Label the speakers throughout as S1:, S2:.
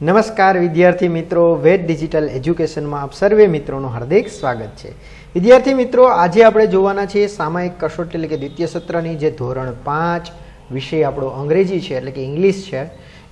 S1: નમસ્કાર વિદ્યાર્થી મિત્રો, વેદ ડિજિટલ એજ્યુકેશનમાં આપ સર્વે મિત્રોનું હાર્દિક સ્વાગત છે. વિદ્યાર્થી મિત્રો, આજે આપણે જોવાના છીએ સામાયિક કસોટી એટલે કે દ્વિતીય સત્રની જે ધોરણ પાંચ વિષય આપણો અંગ્રેજી છે એટલે કે ઇંગ્લિશ છે,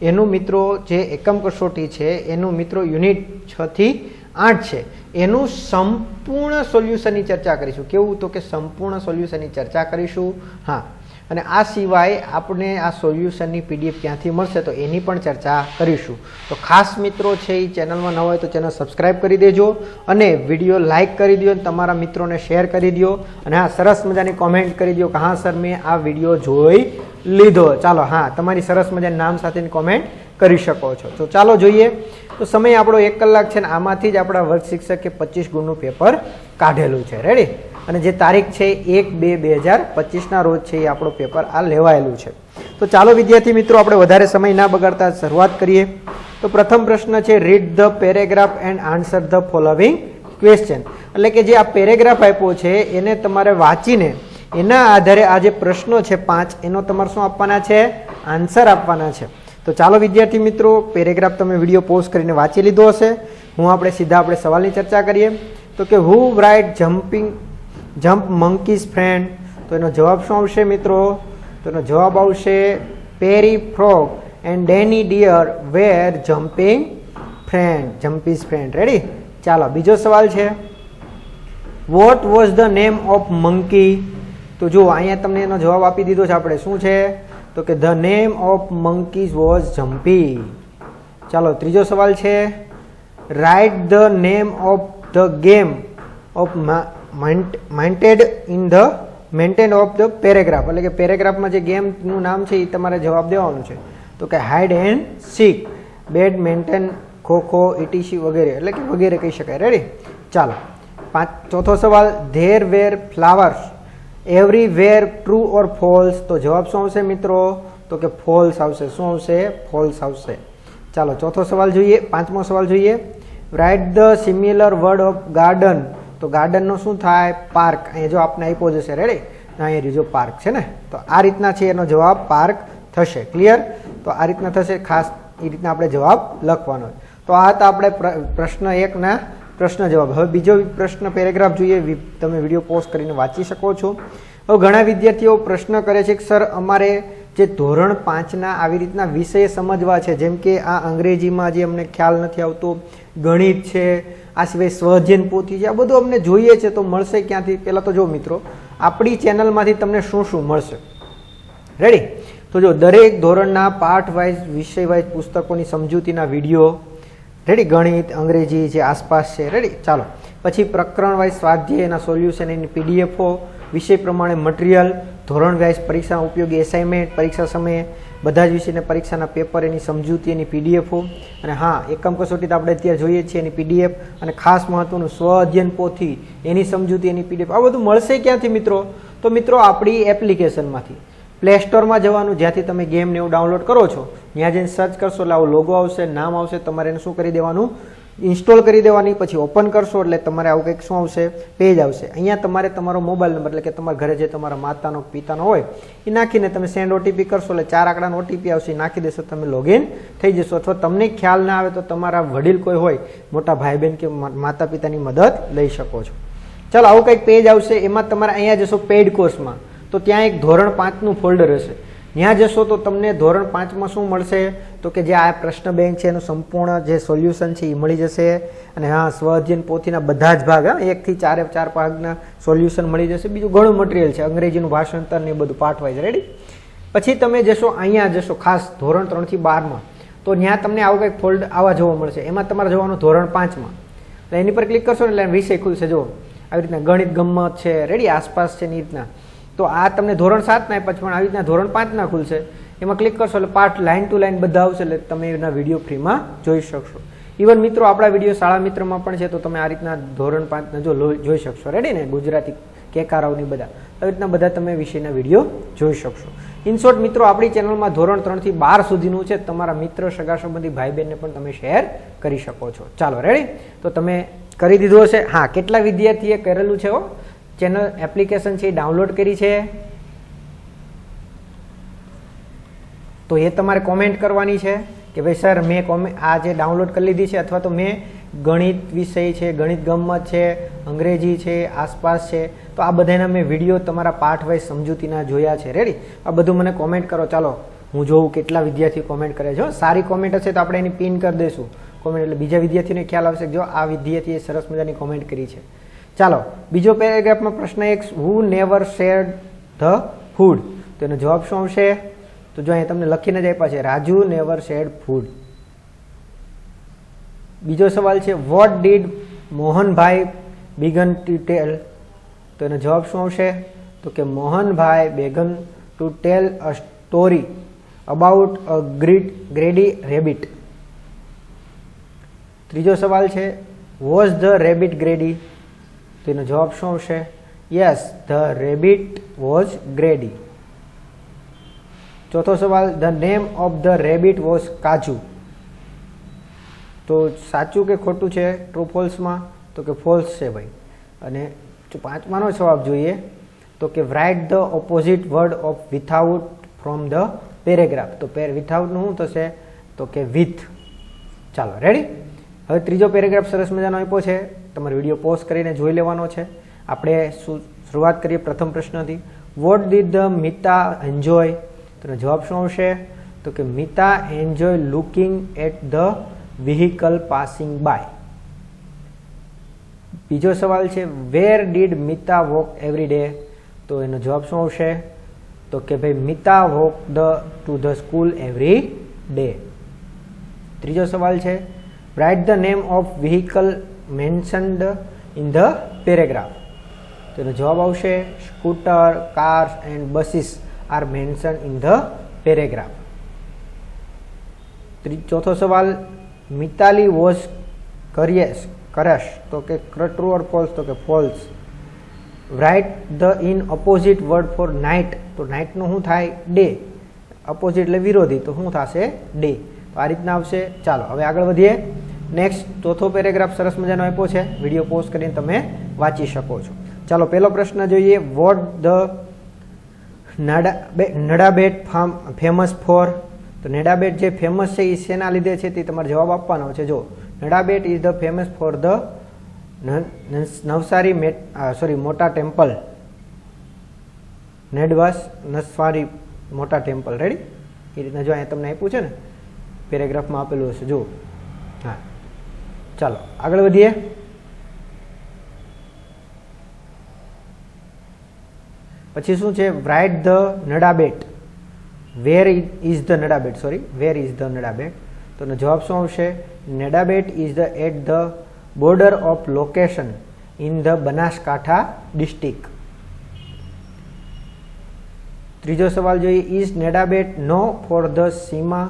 S1: એનું મિત્રો જે એકમ કસોટી છે, એનું મિત્રો યુનિટ છ થી આઠ છે, એનું સંપૂર્ણ સોલ્યુશનની ચર્ચા કરીશું. કેવું તો કે સંપૂર્ણ સોલ્યુશનની ચર્ચા કરીશું? હા અને આ સિવાય આપણે આ સોલ્યુશનની પીડીએફ ક્યાંથી મળશે તો એની પણ ચર્ચા કરીશું. તો ખાસ મિત્રો છે એ ચેનલમાં ન હોય તો ચેનલ સબસ્ક્રાઈબ કરી દેજો અને વીડિયો લાઇક કરી દો તમારા મિત્રોને શેર કરી દો અને હા, સરસ મજાની કોમેન્ટ કરી દો કે હા, સર, મેં આ વીડિયો જોઈ લીધો. ચાલો, હા, તમારી સરસ મજાની નામ સાથેની કોમેન્ટ કરી શકો છો. તો ચાલો જોઈએ. તો સમય આપણો એક કલાક છે ને આમાંથી જ આપણા વર્ગ શિક્ષકે પચીસ ગુણનું પેપર કાઢેલું છે. રેડી અને જે તારીખ છે એક બે બે હજાર પચીસના રોજ છે એ આપણો પેપર આ લેવાયેલું છે. તો ચાલો વિદ્યાર્થી મિત્રો, આપણે વધારે સમય ના બગાડતા શરૂઆત કરીએ. તો પ્રથમ પ્રશ્ન છે read the paragraph and answer the following question એટલે કે જે આ પેરેગ્રાફ આપ્યો છે, એને તમારે વાંચીને એના આધારે આ જે પ્રશ્નો છે પાંચ, એનો તમારે શું આપવાના છે? આન્સર આપવાના છે. તો ચાલો વિદ્યાર્થી મિત્રો પેરેગ્રાફ તમે વીડિયો પોઝ કરીને વાંચી લીધો હશે. હું આપણે સીધા આપણે સવાલની ચર્ચા કરીએ. તો કે who write jumping jump monkey's friend. તો એનો જવાબ શું આવશે મિત્રો? તો એનો જવાબ આવશે Perry frog and Danny deer were jumping friend. Jumpy's friend. Ready? ચાલો, બીજો સવાલ છે. What was the name of monkey? તો જુઓ, અહીંયા તમને એનો જવાબ આપી દીધો છે. આપણે શું છે? તો કે the name of monkey's was Jumpy ચાલો, ત્રીજો સવાલ છે. Write the name of the game of mentioned in the mention of the paragraph એટલે કે પેરેગ્રાફમાં જે ગેમનું નામ છે એ તમારે જવાબ દેવાનું છે. તો કે hide and seek bed maintain kho kho etc વગેરે, એટલે કે વગેરે કહી શકાય. રેડી ચાલો. પાંચ, ચોથો સવાલ there were flowers everywhere true or false તો જવાબ શું આવશે મિત્રો? તો કે ફોલ્સ આવશે. શું આવશે? ફોલ્સ આવશે. ચાલો, ચોથો સવાલ જોઈએ, પાંચમો સવાલ જોઈએ. Write the similar word of garden તો ગાર્ડનનો શું થાય? પાર્ક અહીંયા જો આપને આપ્યો જશે રેડી અહીંયા રીજો પાર્ક છે ને? તો આ રીતના છે એનો જવાબ પાર્ક થશે. ક્લિયર તો આ રીતના થશે. ખાસ એ રીતના આપણે જવાબ લખવાનો તો આ હતા આપણે પ્ર- પ્રશ્ન એકના પ્રશ્ન જવાબ. હવે બીજો પ્રશ્ન પેરેગ્રાફ જોઈએ. તમે વીડિયો પોસ્ટ કરીને વાંચી શકો છો. હવે ઘણા વિદ્યાર્થીઓ પ્રશ્ન કરે છે કે સર અમારે જે ધોરણ પાંચના આવી રીતના વિષય સમજવા છે, જેમ કે આ અંગ્રેજીમાં જે અમને ખ્યાલ નથી આવતો, ગણિત છે, આ સિવાય સ્વઅધ્યયન પોથી છે, આ બધું અમને જોઈએ છે, તો મળશે ક્યાંથી? પહેલાં તો જો મિત્રો, આપણી ચેનલમાંથી તમને શું શું મળશે? રેડી તો જો દરેક ધોરણના પાઠ વાઇઝ, વિષય વાઇઝ પુસ્તકોની સમજૂતીના વીડિયો રેડી ગણિત, અંગ્રેજી જે આસપાસ છે. રેડી ચાલો. પછી પ્રકરણ વાઇઝ સ્વાધ્યાય એના સોલ્યુશન એની પીડીએફઓ વિષય પ્રમાણે મટીરિયલ ધોરણ વાઇઝ પરીક્ષા ઉપયોગી એસાઇનમેન્ટ પરીક્ષા સમયે, બધા જ વિષયને પરીક્ષાના પેપર એની સમજૂતી એની પીડીએફઓ અને હા, એકમ કસોટી તો આપણે અત્યારે જોઈએ છીએ એની પીડીએફ અને ખાસ મહત્વનું સ્વ અધ્યયન પોથી એની સમજૂતી એની પીડીએફ. આ બધું મળશે ક્યાંથી મિત્રો? તો મિત્રો આપણી એપ્લિકેશનમાંથી પ્લે સ્ટોરમાં જવાનું, જ્યાંથી તમે ગેમ ને એવું ડાઉનલોડ કરો છો. ત્યાં જઈને સર્ચ કરશો એટલે આવું લોગો આવશે, નામ આવશે, તમારે એને શું કરી દેવાનું? ઇન્સ્ટોલ કરી દેવાની, પછી ઓપન કરશો એટલે તમારે આવું કંઈક શું આવશે? પેજ આવશે. અહીંયા તમારે તમારો મોબાઈલ નંબર એટલે કે તમારા ઘરે જે તમારા માતાનો, પિતાનો હોય, એ નાખીને તમે સેન્ડ ઓટીપી કરશો એટલે ચાર આંકડાનો ઓટીપી આવશે નાખી દેશો, તમે લોગિન થઈ જશો. અથવા તમને ખ્યાલ ના આવે તો તમારા વડીલ કોઈ હોય, મોટા ભાઈ બહેન કે માતા પિતાની મદદ લઈ શકો છો. ચાલો, આવું કંઈક પેજ આવશે, એમાં તમારે અહીંયા જશો પેઇડ કોર્સમાં તો ત્યાં એક ધોરણ પાંચનું ફોલ્ડર હશે ત્યાં જશો તો તમને ધોરણ પાંચમાં શું મળશે? તો કે જે આ પ્રશ્ન બેંક છે, એનું સંપૂર્ણ જે સોલ્યુશન છે, એ મળી જશે. અને હા સ્વઅધ્યયન પોથીના બધા જ ભાગ, હા એકથી ચારે, ચાર ભાગના સોલ્યુશન મળી જશે. બીજું ઘણું મટીરિયલ છે. અંગ્રેજીનું ભાષાંતર ને એ બધું પાઠ વાઇઝ રેડી પછી તમે જશો, અહીંયા જશો, ખાસ ધોરણ ત્રણથી બારમાં. તો ત્યાં તમને આવું કંઈક ફોલ્ડ આવા જોવા મળશે. એમાં તમારે જવાનું ધોરણ પાંચમાં. એટલે એની પર ક્લિક કરશો ને એટલે વિષય ખુલશે. જો આવી રીતના ગણિત ગમત છે. રેડી આસપાસ છે ને રીતના. તો આ તમને ધોરણ સાતના આપ્યા પણ આવી રીતના ધોરણ પાંચના ખુલશે. એમાં ક્લિક કરશો એટલે પાઠ લાઇન ટુ લાઇન બધા આવશે એટલે તમે એના વીડિયો ફ્રીમાં જોઈ શકશો. ઇવન મિત્રો, આપણા વીડિયો શાળા મિત્રમાં પણ છે, તો તમે આ રીતના ધોરણ પાંચના જો જોઈ શકશો. રેડી ને? ગુજરાતી કેકારાઓની બધા. આવી રીતના બધા તમે વિષયના વીડિયો જોઈ શકશો. ઇન શોર્ટ મિત્રો, આપણી ચેનલમાં ધોરણ ત્રણથી બાર સુધીનું છે. તમારા મિત્ર, સગા સંબંધી ભાઈ બહેનને પણ તમે શેર કરી શકો છો. ચાલો રેડી તો તમે કરી દીધું હશે. હા, કેટલા વિદ્યાર્થીએ કરેલું છે હો? ચેનલ એપ્લિકેશન છે એ ડાઉનલોડ કરી છે. તો એ તમારે કોમેન્ટ કરવાની છે કે ભાઈ સર મેં કોમે આ જે ડાઉનલોડ કરી લીધી છે અથવા તો મેં ગણિત વિષય છે, ગણિત ગમ્મત છે, અંગ્રેજી છે, આસપાસ છે, તો આ બધાના મેં વીડિયો તમારા પાઠ વાઇઝ સમજૂતીના જોયા છે. રેડી આ બધું મને કોમેન્ટ કરો. ચાલો, હું જોઉં કેટલા વિદ્યાર્થી કોમેન્ટ કરે છે. સારી કોમેન્ટ હશે તો આપણે એની પિન કરી દઈશું. કોમેન્ટ એટલે બીજા વિદ્યાર્થીને ખ્યાલ આવશે જો આ વિદ્યાર્થીએ સરસ મજાની કોમેન્ટ કરી છે. ચાલો, બીજો પેરેગ્રાફમાં પ્રશ્ન એક who never shed the food તો એનો જવાબ શું આવશે? તો જો અહીંયા તમને લખીને જ આપ્યા રાજુ નેવર શેડ ફૂડ બીજો સવાલ છે what did Mohanbhai begin to tell તો એનો જવાબ શું આવશે? તો કે, Mohanbhai began to tell a story about a greed greedy rabbit. ત્રીજો સવાલ છે વોઝ ધ રેબિટ ગ્રેડી તો એનો જવાબ શું આવશે? Yes the rabbit was greedy ચોથો સવાલ the name of the rabbit was Kaju. તો સાચું કે ખોટું છે? ટ્રુ ફોલ્સમાં તો કે ફોલ્સ છે ભાઈ. અને પાંચમાનો જવાબ જોઈએ, તો કે write the opposite word of without from the paragraph તો પેર વિથાઉટનું શું થશે? તો કે વિથ ચાલો રેડી હવે ત્રીજો પેરેગ્રાફ સરસ મજાનો આપ્યો છે. તમારે વીડિયો પોઝ કરીને જોઈ લેવાનો છે. આપણે શરૂઆત કરીએ પ્રથમ પ્રશ્નથી. What did the Mita enjoy તો જવાબ શું આવશે? તો કે Mita enjoy looking at the vehicle passing by બીજો સવાલ છે where did Mita walk every day તો એનો જવાબ શું આવશે? તો કે ભાઈ Mita walk the to the school every day ત્રીજો સવાલ છે write the name of vehicle mentioned in the paragraph તો એનો જવાબ આવશે scooter cars and buses are mention in the paragraph ચોથો સવાલ મિતાલી વોઝ કરિયસ કરશ તો કે ટ્રુ ઓર ફોલ્સ તો કે false write the in opposite word for night તો નાઇટનું શું થાય? ડે અપોઝિટ એટલે વિરોધી, તો શું થશે? ડે આ રીતના આવશે. ચાલો, હવે આગળ વધીએ. નેક્સ્ટ ચોથો પેરેગ્રાફ સરસ મજાનો આપ્યો છે. વીડિયો પોસ્ટ કરીને તમે વાંચી શકો છો. ચાલો, પહેલો પ્રશ્ન જોઈએ. What the Nada Nadabet farm famous for તો નેડાબેટ જે ફેમસ છે એ શેના લીધે છે તે તમારે જવાબ આપવાનો છે. જો, Nadabet is the famous for the Navsari mat sorry મોટા ટેમ્પલ. નેડવાસ, નસવારી, મોટા ટેમ્પલ. રેડી એ રીતના જો અહીંયા તમને આપ્યું છે ને પેરેગ્રાફમાં આપેલું હશે. જો, હા. ચાલો, આગળ વધીએ. પછી શું છે? Write the Nadabet where is the Nadabet sorry where is the Nadabet તો એનો જવાબ શું આવશે? Nadabet is the at the border of location in the Banaskantha district ત્રીજો સવાલ જોઈએ is Nadabet known for the Seema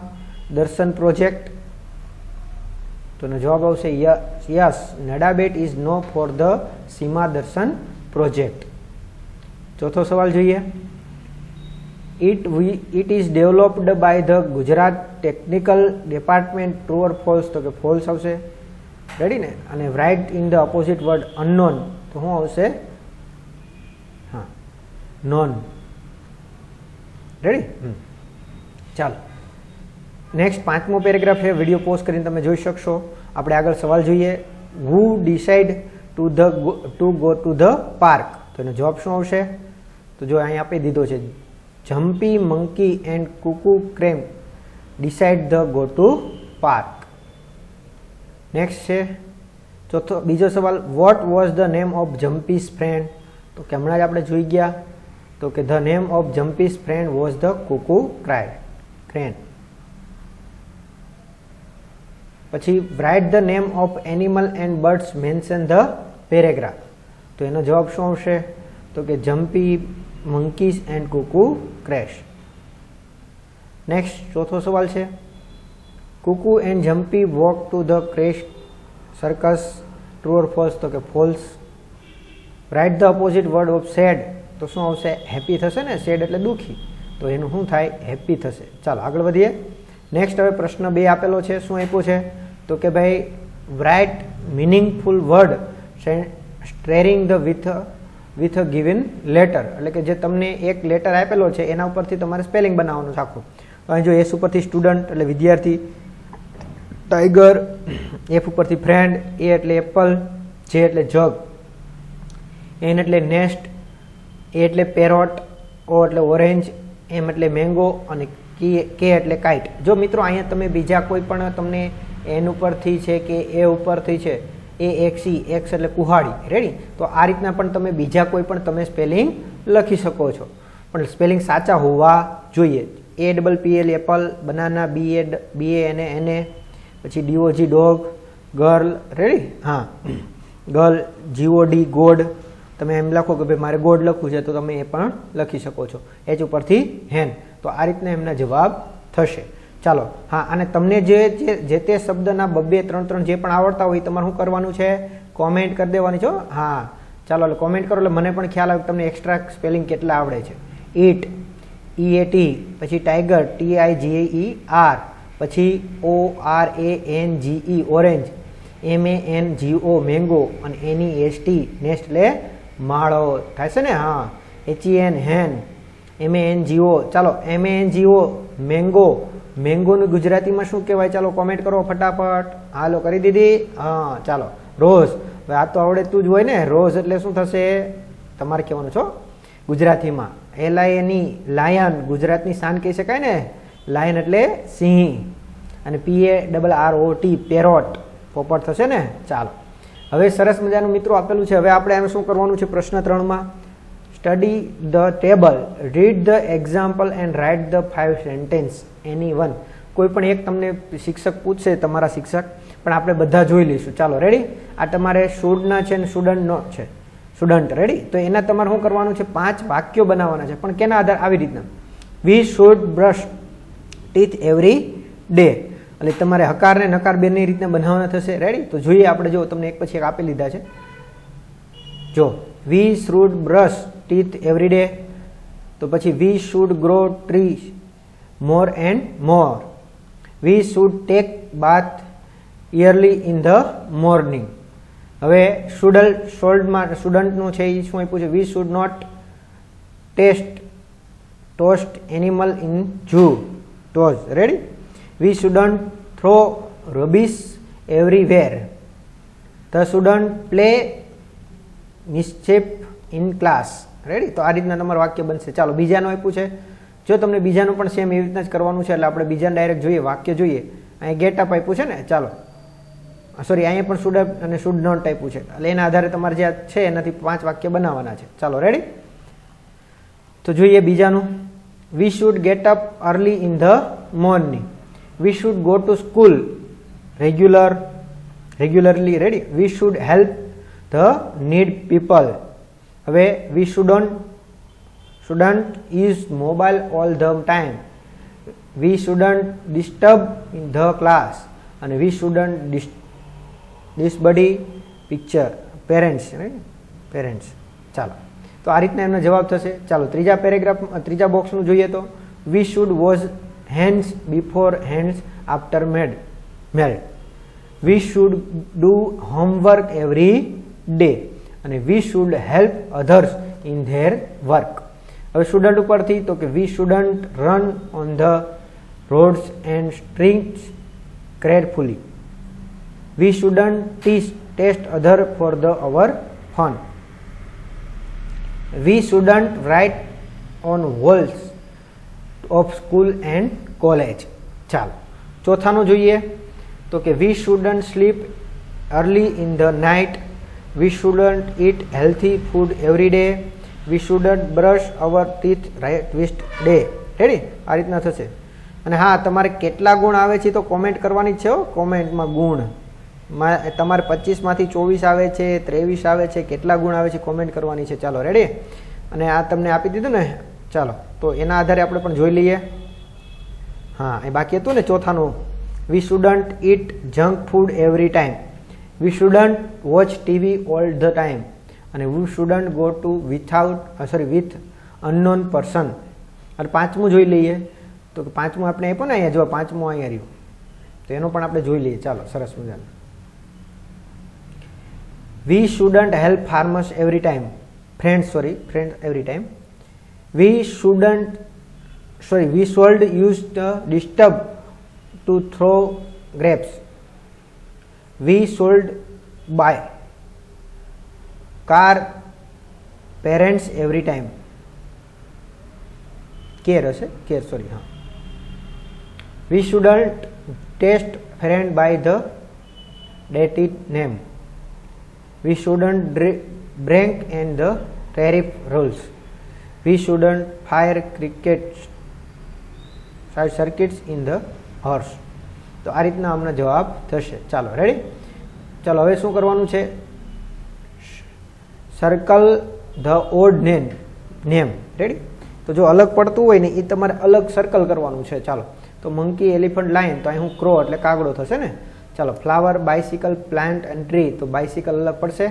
S1: Darshan project તો એનો જવાબ આવશે yes Nadabet is known for the Seema Darshan project. ચોથો સવાલ જોઈએ. It we it is developed by the Gujarat technical department true or false? તો કે ફોલ્સ આવશે. રેડી ને? અને write in the opposite word unknown. તો શું આવશે? હા. નોન. રેડી ચાલો. નેક્સ્ટ પાંચમો પેરેગ્રાફ છે વીડિયો પોસ્ટ કરીને તમે જોઈ શકશો. આપણે આગળ સવાલ જોઈએ. Who decide to the to go to the park તો એનો જવાબ શું આવશે? તો જો અહીં આપી દીધો છે Jumpy monkey and Kuku crane decide the go to park next છે, ચોથો, બીજો સવાલ what was the name of Jumpy's friend તો કે હમણાં જ આપણે જોઈ ગયા. તો કે the name of Jumpy's friend was the Kuku cry crane પછી write the name of animal and birds mention the paragraph તો એનો જવાબ શું આવશે? તો કે Jumpy monkeys and Kuku crane next ચોથો સવાલ છે. Kuku and Jumpy walk to the crash circus true or false તો કે false write the opposite word of sad તો શું આવશે? હેપી થશે ને? સેડ એટલે દુઃખી. તો એનું શું થાય? હેપી થશે. ચાલો, આગળ વધીએ. નેક્સ્ટ હવે પ્રશ્ન બે આપેલો છે, શું આપ્યું છે? તો કે ભાઈ write meaningful word starting the with with given letter એટલે કે જે તમને એક લેટર આપેલો છે, એના ઉપરથી તમારે સ્પેલિંગ બનાવવાનું છે આખું. જો એસ ઉપરથી સ્ટુડન્ટ એટલે વિદ્યાર્થી ટાઈગર એફ ઉપરથી ફ્રેન્ડ એ એટલે એપલ જે એટલે જગ એન એટલે નેસ્ટ એ એટલે પેરોટ ઓ એટલે ઓરેન્જ એમ એટલે મેંગો અને કે એટલે કાઇટ. જો મિત્રો, અહીંયા તમે બીજા કોઈ પણ તમને એન ઉપરથી છે કે એ ઉપરથી છે, એ એક્સી એક્સ એટલે કુહાડી. રેડી તો આ રીતના પણ તમે બીજા કોઈ પણ તમે સ્પેલિંગ લખી શકો છો. પણ સ્પેલિંગ સાચા હોવા જોઈએ. A double P L apple banana B A B A એને એને પછી D O G dog girl ready હા. Girl G O D god તમે એમ લખો કે ભાઈ મારે ગોડ લખવું છે, તો તમે એ પણ લખી શકો છો. એચ ઉપરથી હેન તો આ રીતના એમના જવાબ થશે. ચાલો, હા, અને તમને જે જે- તે શબ્દના બબ્બે ત્રણ ત્રણ જે પણ આવડતા હોય તમારે શું કરવાનું છે? કોમેન્ટ કરી દેવાની છો હા. ચાલો કોમેન્ટ કરો એટલે મને પણ ખ્યાલ આવે તમને એક્સ્ટ્રા સ્પેલિંગ કેટલા આવડે છે. ઈટ ઈ એ ટી પછી tiger T I G E R પછી O R A N G E orange M A N G O mango અને એની એસ ટી નેક્સ્ટ એટલે માળો થાય છે ને? હા. H N hen M N Jio ચાલો M A N G mango મેંગોનું ગુજરાતીમાં શું કહેવાય? ચાલો કોમેન્ટ કરો ફટાફટ. હાલો, કરી દીધી. હા, ચાલો. રોઝ. આ તો આવડતું જ હોય ને. રોઝ એટલે શું થશે? તમારે કહેવાનું છો ગુજરાતીમાં. એલ આઈ એની લાયન ગુજરાતની શાન કહી શકાય ને? લાયન એટલે સિંહ. અને P A double R O T parrot પોપટ થશે ને? ચાલો. હવે સરસ મજાનું મિત્રો આપેલું છે. હવે આપણે એમ શું કરવાનું છે? પ્રશ્ન ત્રણમાં. Study the table read the example and write the five sentence any one કોઈ પણ એક તમને શિક્ષક પૂછશે, તમારા શિક્ષક, પણ આપણે બધા જોઈ લઈશું. ચાલો રેડી આ તમારે શુડના છે ને સ્ટુડન્ટનો છે. સ્ટુડન્ટ રેડી તો એના તમારે શું કરવાનું છે? પાંચ વાક્યો બનાવવાના છે. પણ કેના આધાર? આવી રીતના. We should brush teeth every day એટલે તમારે હકાર ને નકાર બેની રીતના બનાવવાના થશે. રેડી તો જોઈએ આપણે જો તમને એક પછી એક આપી લીધા છે. જો we should brush teeth every day તો પછી we should grow tree more and more we should take bath early in the morning હવે સ્ટુડલ શોલ્ડમાં સ્ટુડન્ટનું છે એ શું આપ્યું છે? We should not test toast animal in zoo toes ready we shouldn't throw rubbish everywhere the student play mischief in class ready તો આ રીતના તમારું વાક્ય બનશે. ચાલો, બીજાનું આપ્યું છે. જો તમને બીજાનું પણ સેમ એવી રીતના જ કરવાનું છે, એટલે આપણે બીજાને ડાયરેક્ટ જોઈએ, વાક્ય જોઈએ. અહીંયા ગેટ અપ આપ્યું છે ને? ચાલો. સોરી અહીંયા પણ શુડ અને શુડ નોટ આપ્યું છે. એટલે એના આધારે તમારે જે છે, એનાથી પાંચ વાક્ય બનાવવાના છે. ચાલો રેડી તો જોઈએ બીજાનું. We should get up early in the morning we should go to school regular regularly ready we should help the need people હવે we shouldn't shouldn't use mobile all the time we shouldn't disturb in the class અને we shouldn't disobey picture parents parents ચાલો. તો આ રીતના એમનો જવાબ થશે. ચાલો, ત્રીજા પેરેગ્રાફ ત્રીજા બોક્સનું જોઈએ તો. We should wash hands before hands after made married we should do homework every day અને we should help others in their work હવે સ્ટુડન્ટ ઉપરથી તો કે we shouldn't run on the roads and streets carefully we shouldn't teach test other for the our fun we shouldn't write on walls of school and college ચાલો, ચોથાનું જોઈએ. તો કે we shouldn't sleep early in the night we shouldn't eat healthy food every day we shouldn't brush our teeth right twice day ready આ રીતના થશે. અને હા, તમારે કેટલા ગુણ આવે છે તો કોમેન્ટ કરવાની જ છે કોમેન્ટમાં ગુણ. તમારે પચીસમાંથી ચોવીસ આવે છે, ત્રેવીસ આવે છે, કેટલા ગુણ આવે છે કોમેન્ટ કરવાની છે. ચાલો રેડી અને આ તમને આપી દીધું ને? ચાલો, તો એના આધારે આપણે પણ જોઈ લઈએ. હા, એ બાકી હતું ને ચોથાનું. We shouldn't eat junk food every time we shouldn't watch TV all the time અને we shouldn't go to without sorry with unknown person અને પાંચમું જોઈ લઈએ તો પાંચમું આપણે આપ્યો ને અહીંયા જો પાંચમું અહીંયા રહ્યું. તો એનો પણ આપણે જોઈ લઈએ. ચાલો, સરસ મજાનું. We shouldn't help farmers every time friend sorry friend every time we shouldn't sorry we should use the disturb to throw grapes we sold by car parents every time care હશે કેર સોરી હા we shouldn't test friend by the ડેટી name we shouldn't break and the traffic rules we shouldn't fire cricket circuits in the horse તો આ રીતના અમને જવાબ થશે. ચાલો ready ચાલો, હવે શું કરવાનું છે? Circle the odd name name ready તો જો અલગ પડતું હોય ને એ તમારે અલગ સર્કલ કરવાનું છે. ચાલો, તો મંકી એલિફન્ટ લાઇન તો અહીં હું ક્રો એટલે કાગડો થશે ને? ચાલો flower bicycle plant and tree તો બાઇસિકલ અલગ પડશે.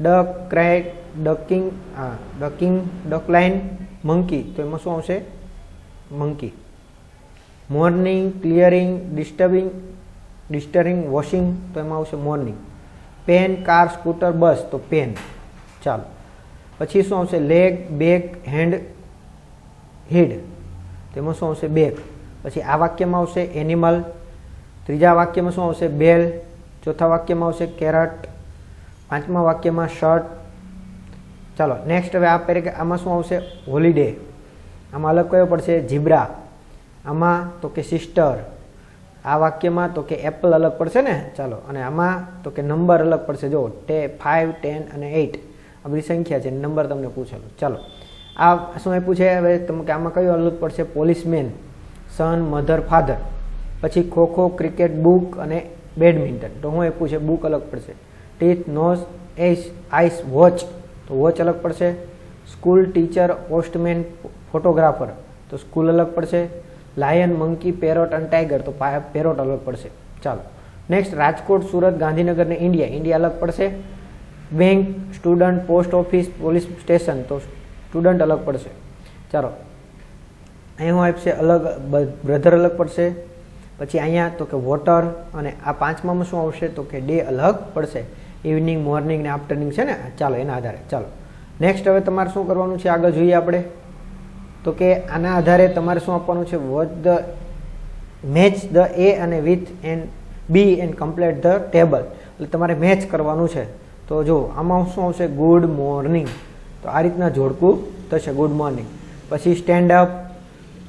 S1: ડક ક્રેક ડકિંગ હા ડકિંગ ડકલાઇન મંકી તો એમાં શું આવશે? Monkey morning clearing disturbing disturbing washing તો એમાં આવશે morning pen car scooter bus તો પેન ચાલો. પછી શું આવશે? લેગ બેક હેન્ડ હેડ તેમાં શું આવશે? બેક પછી આ વાક્યમાં આવશે એનિમલ ત્રીજા વાક્યમાં શું આવશે? બેલ ચોથા વાક્યમાં આવશે કેરટ પાંચમા વાક્યમાં શર્ટ ચાલો નેક્સ્ટ હવે આ પેરે આમાં શું આવશે? હોલિડે આમાં અલગ કયો પડશે? જીબ્રા આમાં તો કે સિસ્ટર આ વાક્યમાં તો કે એપલ અલગ પડશે ને? ચાલો, અને આમાં તો કે નંબર અલગ પડશે. જો ટે ફાઇવ ટેન અને એઇટ આ બધી સંખ્યા છે નંબર તમને પૂછેલો ચાલો, આ શું આપ્યું છે? હવે તમે કે આમાં કયું અલગ પડશે? પોલીસમેન સન મધર ફાધર પછી ખોખો ક્રિકેટ બુક અને બેડમિન્ટન તો હું આપ્યું છે બુક અલગ પડશે. Teeth nose S eyes watch તો વોચ અલગ પડશે. સ્કૂલ ટીચર પોસ્ટમેન ફોટોગ્રાફર તો સ્કૂલ અલગ પડશે. લાયન મંકી પેરોટ અને ટાઈગર તો પેરોટ અલગ પડશે. ચાલો. નેક્સ્ટ રાજકોટ, સુરત, ગાંધીનગર ને ઇન્ડિયા ઇન્ડિયા અલગ પડશે. Bank student post office police station તો સ્ટુડન્ટ અલગ પડશે. ચાલો. અહીં હું આપશે અલગ બ્રધર અલગ પડશે. પછી અહીંયા તો કે વોટર અને આ પાંચમામાં શું આવશે? તો કે ડે અલગ પડશે. ઇવનિંગ મોર્નિંગ ને આફ્ટરનિંગ છે ને? ચાલો, એના આધારે. ચાલો. નેક્સ્ટ હવે તમારે શું કરવાનું છે? આગળ જોઈએ આપણે. તો કે આના આધારે તમારે શું આપવાનું છે? Watch the match the A અને with and B and complete the table એટલે તમારે મેચ કરવાનું છે. તો જો, આમાં શું આવશે? ગુડ મોર્નિંગ તો આ રીતના જોડકું થશે ગુડ મોર્નિંગ પછી સ્ટેન્ડ અપ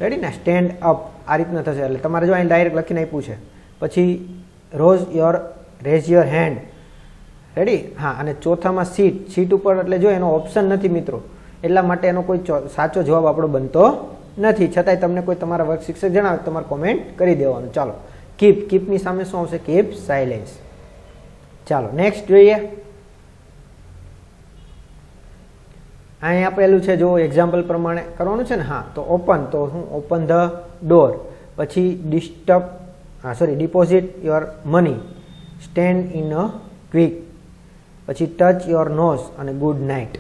S1: રેડી ને? સ્ટેન્ડ અપ આ રીતના થશે. એટલે તમારે જો અહીં ડાયરેક્ટ લખીને આપ્યું છે. પછી rose your raise your hand ready હા, અને ચોથામાં સીટ સીટ ઉપર એટલે જો એનો ઓપ્શન નથી મિત્રો. એટલા માટે એનો કોઈ સાચો જવાબ આપણો બનતો નથી. છતાંય તમને કોઈ તમારા વર્ગ શિક્ષક જણાવે તમારે કોમેન્ટ કરી દેવાનું. ચાલો. કીપ કીપની સામે શું આવશે? કીપ સાયલેન્સ ચાલો નેક્સ્ટ જોઈએ. અહીં આપેલું છે, જો એક્ઝામ્પલ પ્રમાણે કરવાનું છે ને, હા, તો ઓપન તો હું ઓપન ધ ડોર પછી ડિસ્ટર્બ હા sorry deposit your money stand in a quick પછી ટચ યોર નોઝ અને ગુડ નાઇટ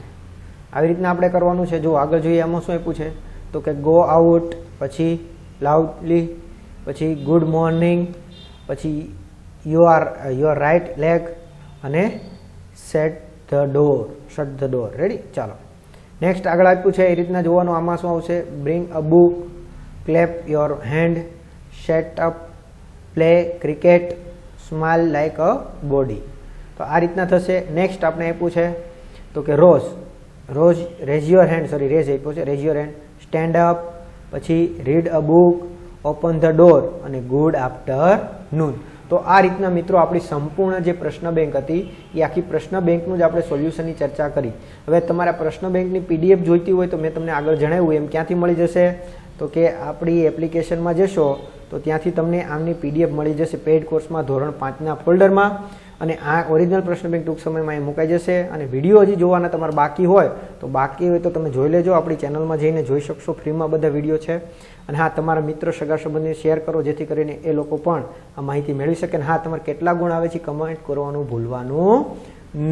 S1: આવી રીતના આપણે કરવાનું છે. જો આગળ જોઈએ આમાં શું આપ્યું છે? તો કે ગો આઉટ પછી લાઉડલી પછી ગુડ મોર્નિંગ પછી you are your right leg અને set the door shut the door ready ચાલો. નેક્સ્ટ આગળ આપ્યું છે, એ રીતના જોવાનું આમાં શું આવશે? Bring a book clap your hand set up play cricket smile like a body તો આ રીતના થશે. નેક્સ્ટ આપણે આપ્યું છે, તો કે rose rose raise your hand sorry raise આપ્યો છે. Raise your hand stand up પછી read a book open the door અને ગુડ આફ્ટર નૂન તો આ રીતના મિત્રો આપણી સંપૂર્ણ જે પ્રશ્ન બેંક હતી, એ આખી પ્રશ્ન બેંકનું જ આપણે સોલ્યુશનની ચર્ચા કરી. હવે તમારા પ્રશ્ન બેંકની પીડીએફ જોઈતી હોય તો મેં તમને આગળ જણાવ્યું, એમ ક્યાંથી મળી જશે? તો કે આપણી એપ્લિકેશનમાં જશો, તો ત્યાંથી તમને આમની પીડીએફ મળી જશે પેઇડ કોર્સમાં ધોરણ પાંચના ફોલ્ડરમાં અને આ ઓરિજિનલ પ્રશ્ન બેંક ટૂંક સમયમાં એ મુકાઈ જશે અને વીડિયો હજી જોવાના તમારે બાકી હોય, તો બાકી હોય તો તમે જોઈ લેજો. આપણી ચેનલમાં જઈને જોઈ શકશો. ફ્રીમાં બધા વીડિયો છે. અને હા, તમારા મિત્રો, સગા સંબંધીને શેર કરો, જેથી કરીને એ લોકો પણ આ માહિતી મેળવી શકે. અને હા, તમારે કેટલા ગુણ આવે છે કમેન્ટ કરવાનું ભૂલવાનું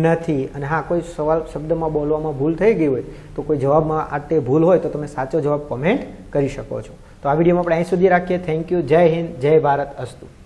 S1: નથી. અને હા, કોઈ સવાલ, શબ્દમાં બોલવામાં ભૂલ થઈ ગઈ હોય, તો કોઈ જવાબમાં આટે ભૂલ હોય, તો તમે સાચો જવાબ કોમેન્ટ કરી શકો છો. તો આ વિડીયોમાં આપણે અહીં સુધી રાખીએ. થેન્ક યુ જય હિન્દ. જય ભારત. અસ્તુ.